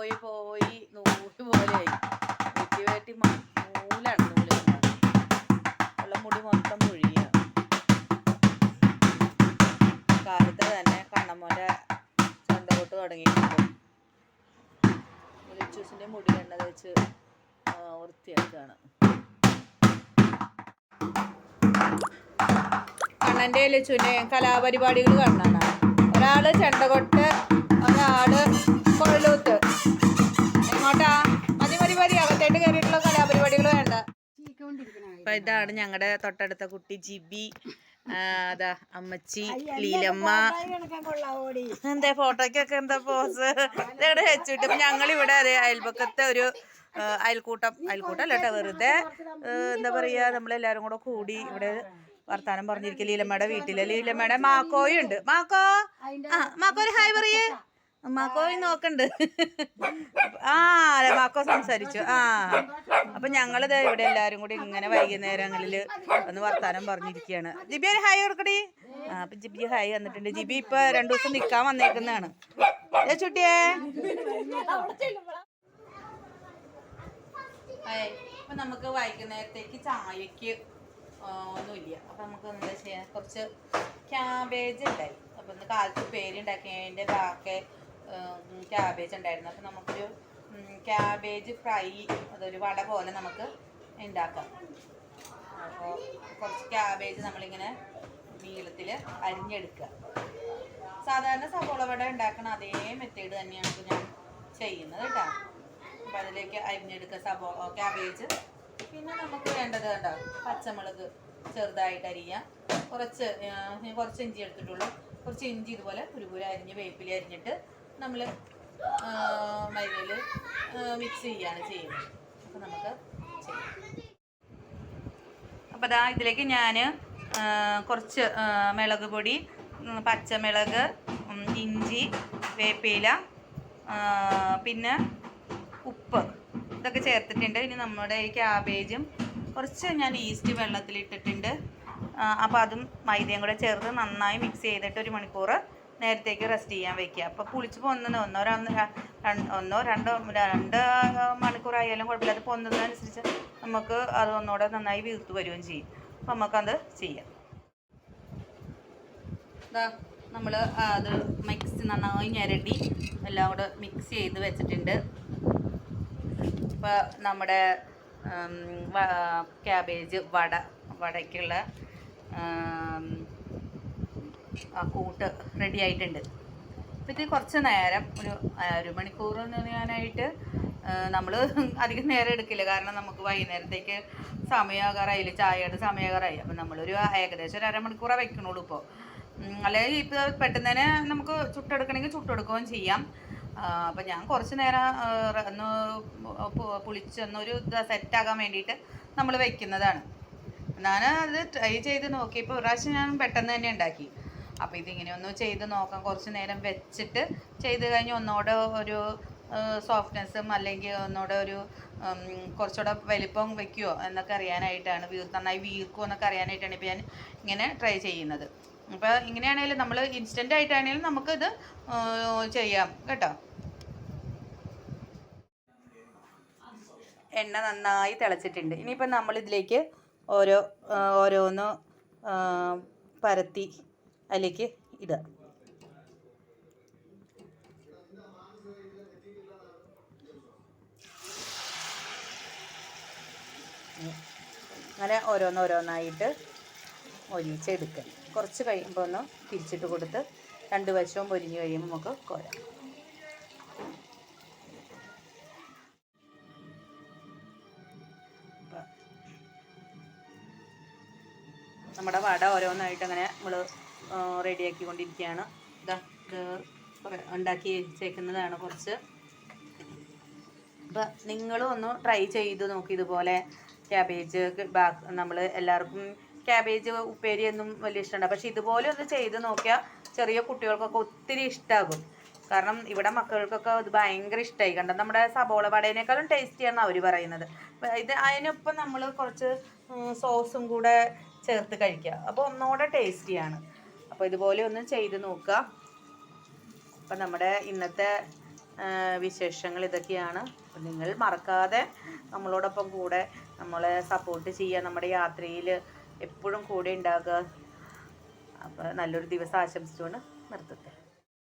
പോയി പോയി നൂൽ പോലെയായി വെട്ടി വെട്ടി നൂലാണ് നൂൽ ഉള്ള മുടി മൊത്തം മുഴിയ കാലത്ത് തന്നെ കണ്ണമ്മോന്റെ ചന്തകൊട്ട് തുടങ്ങിയിട്ടുണ്ട്. ലിച്ചൂസിന്റെ മുടി എണ്ണ തേച്ച് വൃത്തിയാക്കുകയാണ് കണ്ണന്റെ ലച്ചുവിന്റെ കലാപരിപാടികൾ കാണാനാണ്. ഒരാൾ ചെണ്ടകൊട്ട് ഒരാൾ കൊഴലൂത്ത്. അപ്പൊ ഇതാണ് ഞങ്ങളുടെ തൊട്ടടുത്ത കുട്ടി ജിബി. അതാ അമ്മച്ചി ലീലമ്മ. എന്താ ഫോട്ടോയ്ക്കൊക്കെ എന്താ പോസ് ഇതവിടെ വെച്ചിട്ട് അപ്പൊ ഞങ്ങളിവിടെ അതെ അയൽപക്കത്തെ ഒരു അയൽക്കൂട്ടം. അയൽക്കൂട്ടം അല്ല കേട്ടോ വെറുതെ എന്താ പറയാ നമ്മളെല്ലാരും കൂടെ കൂടി ഇവിടെ വർത്താനം പറഞ്ഞിരിക്കും. ലീലമ്മയുടെ വീട്ടിൽ. ലീലമ്മയുടെ മാക്കോയുണ്ട്. മാക്കോ? ആ മാക്കോ ഒരു ഹായ് പറയേ. മാക്കോയി നോക്കണ്ട്. ആ മാക്കോ സംസാരിച്ചു. ആ. അപ്പൊ ഞങ്ങളിത് ഇവിടെ എല്ലാരും കൂടി ഇങ്ങനെ വൈകുന്നേരങ്ങളിൽ ഒന്ന് വർത്താനം പറഞ്ഞിരിക്കുകയാണ് ജിബി ഒരു ഹായ് കൊടുക്കടി. ആ അപ്പൊ ജിബി ഹായ് വന്നിട്ടുണ്ട്. ജിബി ഇപ്പൊ രണ്ടു ദിവസം നിക്കാൻ വന്നേക്കുന്നതാണ്. ഏ ചുട്ടിയേ? ഇപ്പൊ നമുക്ക് വൈകുന്നേരത്തേക്ക് ചായക്ക് ഒന്നുമില്ല. അപ്പൊ നമുക്ക് എന്താ ചെയ്യാ? കുറച്ച് ക്യാബേജ് ഉണ്ടായി. അപ്പൊ ഒന്ന് കാലത്ത് പേരുണ്ടാക്കിയതിന്റെ ബാക്കി ക്യാബേജ് ഉണ്ടായിരുന്നു. അപ്പം നമുക്കൊരു ക്യാബേജ് ഫ്രൈ അതൊരു വട പോലെ നമുക്ക് ഉണ്ടാക്കാം അപ്പോൾ കുറച്ച് ക്യാബേജ് നമ്മളിങ്ങനെ നീളത്തിൽ അരിഞ്ഞെടുക്കുക. സാധാരണ സവോള വട ഉണ്ടാക്കണ അതേ മെത്തേഡ് തന്നെയാണ് ഞാൻ ചെയ്യുന്നത് കേട്ടോ അപ്പം അതിലേക്ക് അരിഞ്ഞെടുക്കുക സവോ ക്യാബേജ് പിന്നെ നമുക്ക് വേണ്ടത് കണ്ടോ? പച്ചമുളക് ചെറുതായിട്ട് അരിയാം. കുറച്ച് കുറച്ച് ഇഞ്ചി എടുത്തിട്ടുള്ളൂ. കുറച്ച് ഇഞ്ചി ഇതുപോലെ കുരുപുര അരിഞ്ഞ് വേപ്പില അരിഞ്ഞിട്ട് നമ്മൾ മൈദയിൽ മിക്സ് ചെയ്യാണ് ചെയ്യുന്നത്. അപ്പം നമുക്ക് ചെയ്യാം. അപ്പോൾ ദാ ഇതിലേക്ക് ഞാൻ കുറച്ച് മിളക് പൊടി പച്ചമിളക് ഇഞ്ചി വേപ്പില പിന്നെ ഉപ്പ് ഇതൊക്കെ ചേർത്തിട്ടുണ്ട്. ഇനി നമ്മുടെ ഈ ക്യാബേജും കുറച്ച് ഞാൻ ഈസ്റ്റ് വെള്ളത്തിലിട്ടിട്ടുണ്ട്. അപ്പോൾ അതും മൈദയും കൂടെ ചേർത്ത് നന്നായി മിക്സ് ചെയ്തിട്ട് ഒരു മണിക്കൂർ നേരത്തേക്ക് റെസ്റ്റ് ചെയ്യാൻ വെക്കുക. അപ്പോൾ കുളിച്ച് പൊന്നുന്ന ഒന്നോ ഒന്നോ രണ്ടോ രണ്ട് മണിക്കൂറായാലും കുഴപ്പമില്ല. അത് പൊന്നുന്നതനുസരിച്ച് നമുക്ക് അത് ഒന്നുകൂടെ നന്നായി വീർത്ത് വരികയും ചെയ്യും. അപ്പോൾ നമുക്കത് ചെയ്യാം. ഇതാ നമ്മൾ അത് മിക്സ് നന്നായി ഞരടി എല്ലാം കൂടെ മിക്സ് ചെയ്ത് വെച്ചിട്ടുണ്ട്. ഇപ്പോൾ നമ്മുടെ ക്യാബേജ് വട വടയ്ക്കുള്ള കൂട്ട് റെഡി ആയിട്ടുണ്ട്. അപ്പോൾ ഇത് കുറച്ച് നേരം ഒരു ഒരു മണിക്കൂർ ചെയ്യാനായിട്ട് നമ്മൾ അധികം നേരം എടുക്കില്ല. കാരണം നമുക്ക് വൈകുന്നേരത്തേക്ക് സമയമാകാറായില്ല ചായയുടെ സമയമാകാറായി അപ്പം നമ്മളൊരു ഏകദേശം ഒരു അരമണിക്കൂറേ വെക്കണുള്ളൂ ഇപ്പോൾ അല്ലെങ്കിൽ ഇപ്പോൾ പെട്ടെന്ന് തന്നെ നമുക്ക് ചുട്ടെടുക്കണമെങ്കിൽ ചുട്ടെടുക്കുകയും ചെയ്യാം. അപ്പം ഞാൻ കുറച്ച് നേരം ഒന്ന് പുളിച്ചൊന്നൊരു സെറ്റാകാൻ വേണ്ടിയിട്ട് നമ്മൾ വെക്കുന്നതാണ്. ഞാൻ അത് ട്രൈ ചെയ്ത് നോക്കിയപ്പോൾ ഒരു പ്രാവശ്യം ഞാൻ പെട്ടെന്ന് തന്നെ ഉണ്ടാക്കി. അപ്പോൾ ഇതിങ്ങനെ ഒന്ന് ചെയ്ത് നോക്കാം. കുറച്ച് നേരം വെച്ചിട്ട് ചെയ്ത് കഴിഞ്ഞ് ഒന്നുകൂടെ ഒരു സോഫ്റ്റ്നെസ്സും അല്ലെങ്കിൽ ഒന്നുകൂടെ ഒരു കുറച്ചുകൂടെ വലിപ്പം വെക്കുമോ എന്നൊക്കെ അറിയാനായിട്ടാണ്. വീർ നന്നായി വീർക്കുമോ എന്നൊക്കെ അറിയാനായിട്ടാണ് ഇപ്പോൾ ഞാൻ ഇങ്ങനെ ട്രൈ ചെയ്യുന്നത്. അപ്പോൾ ഇങ്ങനെയാണെങ്കിലും നമ്മൾ ഇൻസ്റ്റന്റ് ആയിട്ടാണെങ്കിലും നമുക്കിത് ചെയ്യാം. കേട്ടോ? എണ്ണ നന്നായി തിളച്ചിട്ടുണ്ട്. ഇനിയിപ്പോൾ നമ്മളിതിലേക്ക് ഓരോ ഓരോന്ന് പരത്തി അതിലേക്ക് ഇടുക. അങ്ങനെ ഓരോന്നോരോന്നായിട്ട് ഒരിച്ചെടുക്കുക കുറച്ച് കഴിയുമ്പോൾ ഒന്ന് തിരിച്ചിട്ട് കൊടുത്ത് രണ്ട് വശവും പൊരിഞ്ഞ് കഴിയുമ്പോൾ നമുക്ക് കോരാം നമ്മുടെ വട ഓരോന്നായിട്ട് അങ്ങനെ നമ്മൾ റെഡിയാക്കിക്കൊണ്ടിരിക്കുകയാണ്. ഇതാ ഇത് ഉണ്ടാക്കി വെച്ചേക്കുന്നതാണ് കുറച്ച്. അപ്പം നിങ്ങളും ഒന്ന് ട്രൈ ചെയ്ത് നോക്കി ഇതുപോലെ. ക്യാബേജ് നമ്മൾ എല്ലാവർക്കും ക്യാബേജ് ഉപ്പേരിയൊന്നും വലിയ ഇഷ്ടമുണ്ട് പക്ഷെ ഇതുപോലെ ഒന്ന് ചെയ്ത് നോക്കിയാൽ ചെറിയ കുട്ടികൾക്കൊക്കെ ഒത്തിരി ഇഷ്ടമാകും കാരണം ഇവിടെ മക്കൾക്കൊക്കെ ഇത് ഭയങ്കര ഇഷ്ടമായി കണ്ടത് നമ്മുടെ സബോള വടേനേക്കാളും ടേസ്റ്റിയാണ് അവർ പറയുന്നത്. ഇത് അതിനൊപ്പം നമ്മൾ കുറച്ച് സോസും കൂടെ ചേർത്ത് കഴിക്കുക. അപ്പോൾ ഒന്നുകൂടെ ടേസ്റ്റിയാണ് അപ്പോൾ ഇതുപോലെ ഒന്ന് ചെയ്ത് നോക്കുക. അപ്പം നമ്മുടെ ഇന്നത്തെ വിശേഷങ്ങൾ ഇതൊക്കെയാണ്. നിങ്ങൾ മറക്കാതെ നമ്മളോടൊപ്പം കൂടെ നമ്മളെ സപ്പോർട്ട് ചെയ്യുക. നമ്മുടെ യാത്രയിൽ എപ്പോഴും കൂടെ ഉണ്ടാകുക. അപ്പോൾ നല്ലൊരു ദിവസം ആശംസിച്ചുകൊണ്ട് നിർത്തട്ടെ